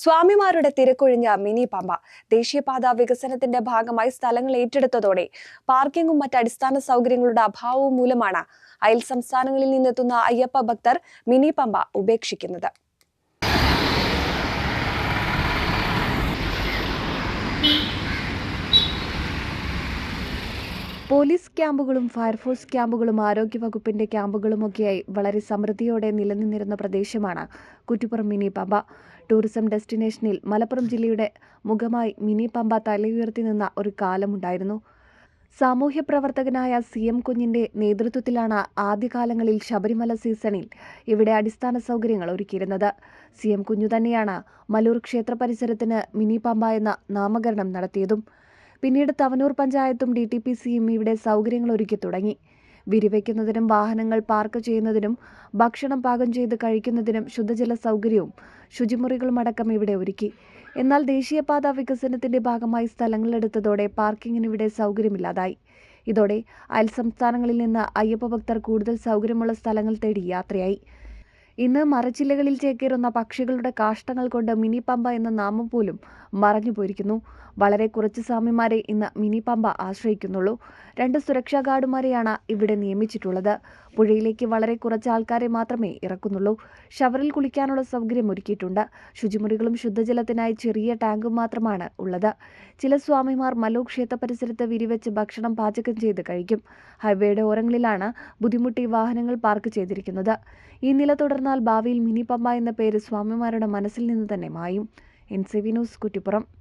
സ്വാമിമാരുടെ തിരക്കൊഴിഞ്ഞ mini Pamba ദേശീയപാത വികസനത്തിന്റെ ഭാഗമായി സ്ഥലങ്ങൾ ഏറ്റെടുത്തതോടെ പാർക്കിങ്ങും മറ്റ് അടിസ്ഥാന സൗകര്യങ്ങളുടെ അഭാവവും മൂലമാണ് അയൽ സംസ്ഥാനങ്ങളിൽ നിന്നെത്തുന്ന അയ്യപ്പ ഭക്തർ മിനി പമ്പ ഉപേക്ഷിക്കുന്നത്. പോലീസ് ക്യാമ്പുകളും ഫയർഫോഴ്സ് ക്യാമ്പുകളും ആരോഗ്യവകുപ്പിന്റെ ക്യാമ്പുകളുമൊക്കെയായി വളരെ സമൃദ്ധിയോടെ നിലനിന്നിരുന്ന പ്രദേശമാണ് കുറ്റിപ്പുറം മിനി പമ്പ. ടൂറിസം ഡെസ്റ്റിനേഷനിൽ മലപ്പുറം ജില്ലയുടെ മുഖമായി മിനി പമ്പ തലയുയർത്തി നിന്ന ഒരു കാലമുണ്ടായിരുന്നു. സാമൂഹ്യ പ്രവർത്തകനായ സി എം കുഞ്ഞിന്റെ നേതൃത്വത്തിലാണ് ആദ്യകാലങ്ങളിൽ ശബരിമല സീസണിൽ ഇവിടെ അടിസ്ഥാന സൗകര്യങ്ങൾ ഒരുക്കിയിരുന്നത്. സി എം കുഞ്ഞു തന്നെയാണ് മലൂർ ക്ഷേത്ര പരിസരത്തിന് മിനി പമ്പ എന്ന നാമകരണം നടത്തിയതും. പിന്നീട് തവനൂർ പഞ്ചായത്തും ഡി ടി പി സിയും ഇവിടെ സൗകര്യങ്ങൾ ഒരുക്കി തുടങ്ങി. വിരിവയ്ക്കുന്നതിനും വാഹനങ്ങൾ പാർക്ക് ചെയ്യുന്നതിനും ഭക്ഷണം പാകം ചെയ്ത് കഴിക്കുന്നതിനും ശുദ്ധജല സൗകര്യവും ശുചിമുറികളുമടക്കം ഇവിടെ ഒരുക്കി. എന്നാൽ ദേശീയപാത വികസനത്തിന്റെ ഭാഗമായി സ്ഥലങ്ങളെടുത്തതോടെ പാർക്കിങ്ങിന് ഇവിടെ സൗകര്യമില്ലാതായി. ഇതോടെ അയൽ സംസ്ഥാനങ്ങളിൽ നിന്ന് അയ്യപ്പ ഭക്തർ കൂടുതൽ സൗകര്യമുള്ള സ്ഥലങ്ങൾ തേടി യാത്രയായി. ഇന്ന് മറച്ചില്ലകളിൽ ചേക്കേറുന്ന പക്ഷികളുടെ കാഷ്ടങ്ങൾ കൊണ്ട് മിനി പമ്പ എന്ന നാമം പോലും മറഞ്ഞു പോയിരിക്കുന്നു. വളരെ കുറച്ച് സ്വാമിമാരെ ഇന്ന് മിനി പമ്പ ആശ്രയിക്കുന്നുള്ളൂ. രണ്ട് സുരക്ഷാ ഗാർഡുമാരെയാണ് ഇവിടെ നിയമിച്ചിട്ടുള്ളത്. പുഴയിലേക്ക് വളരെ കുറച്ച് ആൾക്കാരെ മാത്രമേ ഇറക്കുന്നുള്ളൂ. ഷവറിൽ കുളിക്കാനുള്ള സൗകര്യം ഒരുക്കിയിട്ടുണ്ട്. ശുചിമുറികളും ശുദ്ധജലത്തിനായി ചെറിയ ടാങ്കും മാത്രമാണ് ഉള്ളത്. ചില സ്വാമിമാർ മലോ ക്ഷേത്ര പരിസരത്ത് വിരിവെച്ച് ഭക്ഷണം പാചകം ചെയ്ത് കഴിക്കും. ഹൈവേയുടെ ഓരങ്ങളിലാണ് ബുദ്ധിമുട്ടി വാഹനങ്ങൾ പാർക്ക് ചെയ്തിരിക്കുന്നത്. ഈ നില തുടർന്നാൽ ഭാവിയിൽ മിനി പമ്പ എന്ന പേര് സ്വാമിമാരുടെ മനസ്സിൽ നിന്ന് തന്നെ മായും. N C V news Kuttippuram.